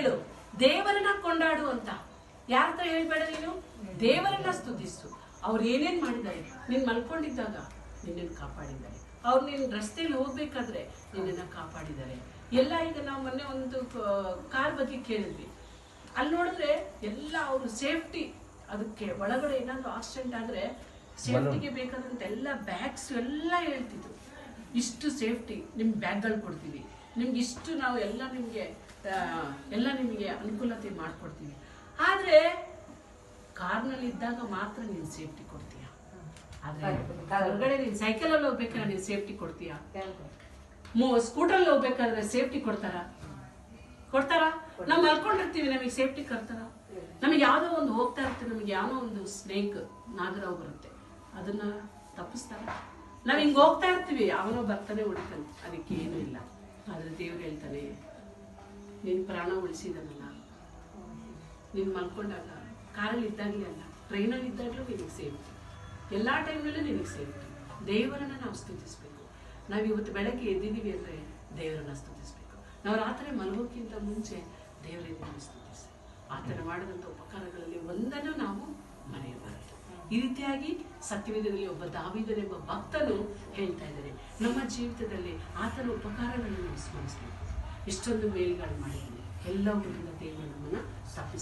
ಹೇಳು ದೇವರನ್ನ ಕೊಂಡಾಡು ಅಂತ. ಯಾರ ಹತ್ರ ಹೇಳ್ಬೇಡ ನೀನು? ದೇವರನ್ನ ಸ್ತುತಿಸು. ಅವ್ರು ಏನೇನ್ ಮಾಡಿದ್ದಾರೆ? ನೀನ್ ಮಲ್ಕೊಂಡಿದ್ದಾಗ ನಿನ್ನನ್ನು ಕಾಪಾಡಿದ್ದಾರೆ. ಅವ್ರು ನಿನ್ನ ರಸ್ತೆಯಲ್ಲಿ ಹೋಗ್ಬೇಕಾದ್ರೆ ನಿನ್ನನ್ನ ಕಾಪಾಡಿದ್ದಾರೆ. ಎಲ್ಲ ಈಗ ನಾವು ಮೊನ್ನೆ ಒಂದು ಕಾರ್ ಬಗ್ಗೆ ಕೇಳಿದ್ವಿ. ಅಲ್ಲಿ ನೋಡಿದ್ರೆ ಎಲ್ಲ ಅವರು ಸೇಫ್ಟಿ ಅದಕ್ಕೆ ಒಳಗಡೆ ಏನಾದ್ರು ಆಕ್ಸಿಡೆಂಟ್ ಆದ್ರೆ ಸೇಫ್ಟಿಗೆ ಬೇಕಾದಂತ ಎಲ್ಲ ಬ್ಯಾಗ್ಸ್ ಎಲ್ಲ ಹೇಳ್ತಿದ್ರು. ಇಷ್ಟು ಸೇಫ್ಟಿ ನಿಮ್ ಬ್ಯಾಗ್ಗಳು ಕೊಡ್ತೀವಿ ನಿಮ್ಗೆ ಇಷ್ಟು ನಾವು ಎಲ್ಲ ನಿಮ್ಗೆ ಎಲ್ಲ ನಿಮಗೆ ಅನುಕೂಲತೆ ಮಾಡ್ಕೊಡ್ತೀವಿ. ಆದರೆ ಕಾರ್ನಲ್ಲಿ ಇದ್ದಾಗ ಮಾತ್ರ ನೀನು ಸೇಫ್ಟಿ ಕೊಡ್ತೀಯ. ಆದರೆ ಹೊರಗಡೆ ನೀನ್ ಸೈಕಲ್ ಅಲ್ಲಿ ಹೋಗ್ಬೇಕಾದ್ರೆ ನೀನು ಸೇಫ್ಟಿ ಕೊಡ್ತೀಯಾ. ಸ್ಕೂಟರ್ ಹೋಗ್ಬೇಕಾದ್ರೆ ಸೇಫ್ಟಿ ಕೊಡ್ತಾರ? ಕೊಡ್ತಾರ? ನಾವು ಮಲ್ಕೊಂಡಿರ್ತೀವಿ ನಮಗೆ ಸೇಫ್ಟಿ ಕೊಡ್ತಾರ? ನಮಗೆ ಯಾವುದೋ ಒಂದು ಹೋಗ್ತಾ ಇರ್ತೀವಿ ನಮಗೆ ಯಾವೋ ಒಂದು ಸ್ನೇಕ್ ನಾಗರಾವ್ ಬರುತ್ತೆ. ಅದನ್ನ ತಪ್ಪಿಸ್ತಾರ? ನಾವು ಹಿಂಗೆ ಹೋಗ್ತಾ ಇರ್ತೀವಿ ಅವನೋ ಬರ್ತಾನೆ ಹೊಡಿತಾನೆ ಅದಕ್ಕೆ ಏನೂ ಇಲ್ಲ. ಆದ್ರೆ ದೇವ್ರು ಹೇಳ್ತಾನೆ, ನೀನು ಪ್ರಾಣ ಉಳಿಸಿದನಲ್ಲ, ನೀನು ಮಲ್ಕೊಂಡಾಗ ಕಾರಲ್ಲಿ ಇದ್ದಾಗಲೇ ಅಲ್ಲ ಟ್ರೈನಲ್ಲಿ ಇದ್ದಾಗಲೂ ನಿನಗೆ ಸೇಫ್ಟಿ ಎಲ್ಲಾ ಟೈಮ್ನಲ್ಲೂ ನಿನಗೆ ಸೇಫ್ಟಿ ದೇವರನ್ನು ನಾವು ಸ್ತುತಿಸ್ಬೇಕು. ನಾವು ಇವತ್ತು ಬೆಳಗ್ಗೆ ಎದ್ದಿದ್ದೀವಿ ಅಂದರೆ ದೇವರನ್ನು ಸ್ತುತಿಸ್ಬೇಕು. ನಾವು ರಾತ್ರಿ ಮಲಗೋಕ್ಕಿಂತ ಮುಂಚೆ ದೇವರನ್ನ ಸ್ತುತಿಸಿ. ಆತನ ಮಾಡಿದಂಥ ಉಪಕಾರಗಳಲ್ಲಿ ಒಂದನ್ನು ನಾವು ಮರೆಯಬಾರದು ಈ ರೀತಿಯಾಗಿ ಸತ್ಯವೇದದಲ್ಲಿ ಒಬ್ಬ ದಾವಿದನೆಂಬ ಭಕ್ತನು ಹೇಳ್ತಾ ಇದ್ದಾರೆ ನಮ್ಮ ಜೀವಿತದಲ್ಲಿ ಆತನ ಉಪಕಾರಗಳನ್ನು ಸ್ಮರಿಸಬೇಕು. ಇಷ್ಟೊಂದು ಮೇಲ್ಗಳು ಮಾಡಿದ್ದಾನೆ. ಎಲ್ಲ ದೇವರು ನಮ್ಮನ್ನ ತಪ್ಪಿಸಿ